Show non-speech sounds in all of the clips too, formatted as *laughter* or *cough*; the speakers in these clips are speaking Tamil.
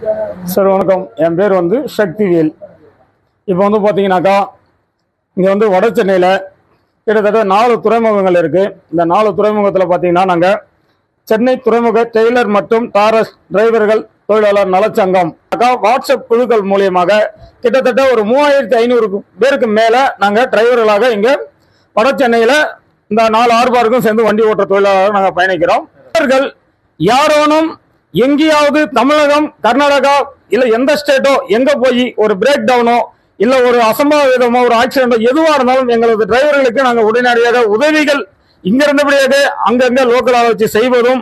சார் வணக்கம். என் பேர் வந்து சக்திவேல். இப்போ வந்து பார்த்தீங்கன்னாக்கா இங்கே வந்து வட சென்னையில் கிட்டத்தட்ட நாலு துறைமுகங்கள் இருக்குது இந்த நாலு துறைமுகத்தில் பார்த்தீங்கன்னா நாங்கள் சென்னை துறைமுக டெய்லர் மற்றும் டாரஸ் டிரைவர்கள் தொழிலாளர் நலச்சங்கம். அக்கா வாட்ஸ்அப் குழுக்கள் மூலியமாக கிட்டத்தட்ட ஒரு மூவாயிரத்தி ஐநூறு பேருக்கு மேலே நாங்கள் டிரைவர்களாக இங்கே வட சென்னையில் இந்த நாலு ஆறுபாருக்கும் சேர்ந்து வண்டி ஓட்டுற தொழிலாளராக நாங்கள் பயணிக்கிறோம். யாரோனும் எங்கேயாவது தமிழகம் கர்நாடகா இல்ல எந்த ஸ்டேட்டோ எங்க போய் ஒரு பிரேக் டவுனோ இல்ல ஒரு அசம்பாவிதமோ ஒரு ஆக்சிடென்டோ எதுவா இருந்தாலும் எங்களது டிரைவர்களுக்கு நாங்க உடனடியாக உதவிகள் இங்க இருந்தபடியாக அங்கங்க லோக்கலாக வச்சு செய்வதும்.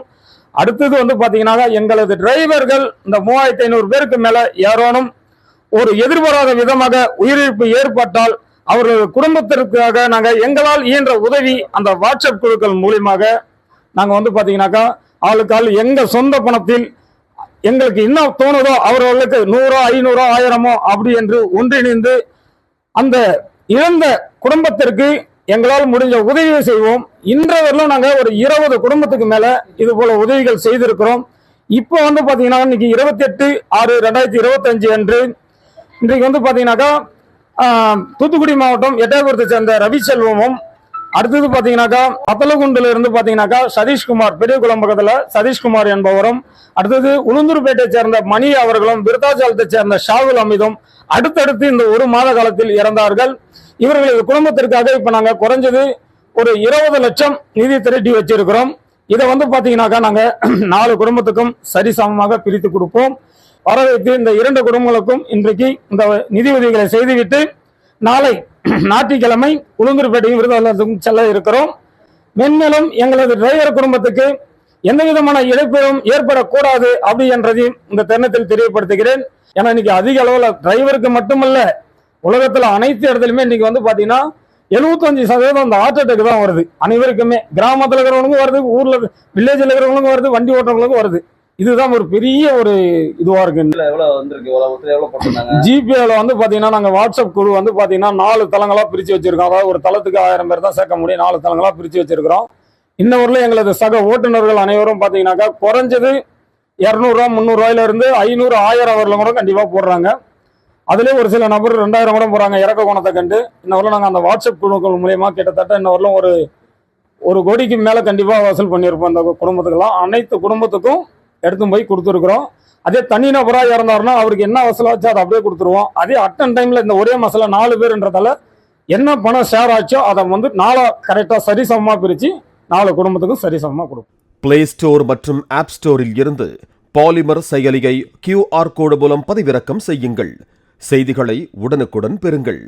அடுத்தது வந்து பாத்தீங்கன்னா எங்களது டிரைவர்கள் இந்த மூவாயிரத்தி ஐநூறு பேருக்கு மேல யாரோனும் ஒரு எதிர்பாராத விதமாக உயிரிழப்பு ஏற்பட்டால் அவர்களது குடும்பத்திற்காக நாங்கள் எங்களால் இயன்ற உதவி அந்த வாட்ஸ்அப் குழுக்கள் மூலியமாக நாங்கள் வந்து பார்த்தீங்கன்னாக்கா ஆளுக்கு ஆள் எங்கள் சொந்த பணத்தில் எங்களுக்கு என்ன தோணுதோ அவர்களுக்கு நூறோ ஐநூறோ ஆயிரமோ அப்படி என்று ஒன்றிணைந்து அந்த இழந்த குடும்பத்திற்கு எங்களால் முடிஞ்ச உதவியை செய்வோம். இன்றவரையிலும் நாங்கள் ஒரு இருபது குடும்பத்துக்கு மேலே இது போல உதவிகள் செய்திருக்கிறோம். இப்போ வந்து பார்த்தீங்கன்னா இன்னைக்கு இருபத்தி எட்டு ஆறு ரெண்டாயிரத்தி இருபத்தஞ்சு அன்று இன்றைக்கு வந்து பார்த்தீங்கன்னாக்கா தூத்துக்குடி மாவட்டம் எட்டயபுரத்தை சேர்ந்த ரவிசெல்வமும் அடுத்தது பாத்தீங்கன்னாக்கா பத்தலகுண்டுல இருந்து பாத்தீங்கன்னாக்கா சதீஷ்குமார் பெரிய பக்கத்துல சதீஷ்குமார் என்பவரும் அடுத்தது உளுந்தூர்பேட்டை சேர்ந்த மணி அவர்களும் விருத்தாச்சலத்தை சேர்ந்த ஷாகுல் அமிதும் அடுத்தடுத்து இந்த ஒரு மாத காலத்தில் இறந்தார்கள். இவர்களது குடும்பத்திற்காக இப்ப நாங்க குறைஞ்சது ஒரு இருபது லட்சம் நிதி திரட்டி வச்சிருக்கிறோம். இதை வந்து பாத்தீங்கன்னாக்கா நாங்க *clears throat* நாலு குடும்பத்துக்கும் சரிசமமாக பிரித்து கொடுப்போம். வர வைத்து இந்த இரண்டு குடும்பங்களுக்கும் இன்றைக்கு இந்த நிதி உதவிகளை செய்துவிட்டு நாளை *clears throat* ஞாயிற்றுக்கிழமை உளுந்தூர்பேட்டையும் விருதுநகருக்கும் செல்ல இருக்கிறோம். மென்மேலும் எங்களது டிரைவர் குடும்பத்துக்கு எந்த விதமான இழப்பீடும் ஏற்படக்கூடாது அப்படி என்றதையும் இந்த தருணத்தில் தெரியப்படுத்துகிறேன். ஏன்னா இன்னைக்கு அதிக அளவில் டிரைவருக்கு மட்டுமல்ல உலகத்தில் அனைத்து இடத்துலையுமே இன்னைக்கு வந்து பார்த்தீங்கன்னா எழுபத்தஞ்சு சதவீதம் அந்த ஹார்ட் அட்டாக் தான் வருது. அனைவருக்குமே கிராமத்தில் இருக்கிறவங்களுக்கும் வருது ஊரில் வில்லேஜில் இருக்கிறவங்களுக்கும் வருது வண்டி ஓட்டுறவங்களுக்கும் வருது. இதுதான் ஒரு பெரிய ஒரு இதுவா இருக்கு. ஜிபேல வந்து பாத்தீங்கன்னா நாங்க வாட்ஸ்அப் குழு வந்து பாத்தீங்கன்னா நாலு தளங்களா பிரிச்சு வச்சிருக்கோம். அதாவது ஒரு தளத்துக்கு ஆயிரம் பேர் தான் சேர்க்க முடியும். நாலு தளங்களா பிரிச்சு வச்சிருக்கிறோம். இன்னவரில் எங்களது சக ஓட்டுநர்கள் அனைவரும் பாத்தீங்கன்னாக்கா குறைஞ்சது இரநூறுவா முந்நூறுவாயில இருந்து ஐநூறு ஆயிரம் வரல கூட கண்டிப்பா போடுறாங்க. அதுலயே ஒரு சில நபர் ரெண்டாயிரம் கூட போறாங்க இறக்க குணத்தை கண்டு. இன்னவரில் நாங்க அந்த வாட்ஸ்அப் குழுக்கள் மூலியமா கிட்டத்தட்ட இன்னவரிலும் ஒரு ஒரு கோடிக்கு மேல கண்டிப்பா வசூல் பண்ணியிருப்போம். அந்த குடும்பத்துக்கெல்லாம். அனைத்து குடும்பத்துக்கும் எடுத்து போய் கொடுத்துருக்குறோம். அதே தனி நபராக இறந்தாருன்னா அவருக்கு என்ன வசூலாச்சோ அதை அப்படியே கொடுத்துருவோம். அதே அட்டன் டைமில் இந்த ஒரே மசாலா நாலு பேருன்றதால என்ன பணம் ஷேர் ஆச்சோ அதை வந்து நாளை கரெக்டாக சரிசமமாக பிரித்து நாலு குடும்பத்துக்கும் சரிசமமாக கொடுப்போம். பிளே ஸ்டோர் மற்றும் ஆப் ஸ்டோரில் இருந்து பாலிமர் செயலியை கியூஆர் கோடு மூலம் பதிவிறக்கம் செய்யுங்கள். செய்திகளை உடனுக்குடன் பெறுங்கள்.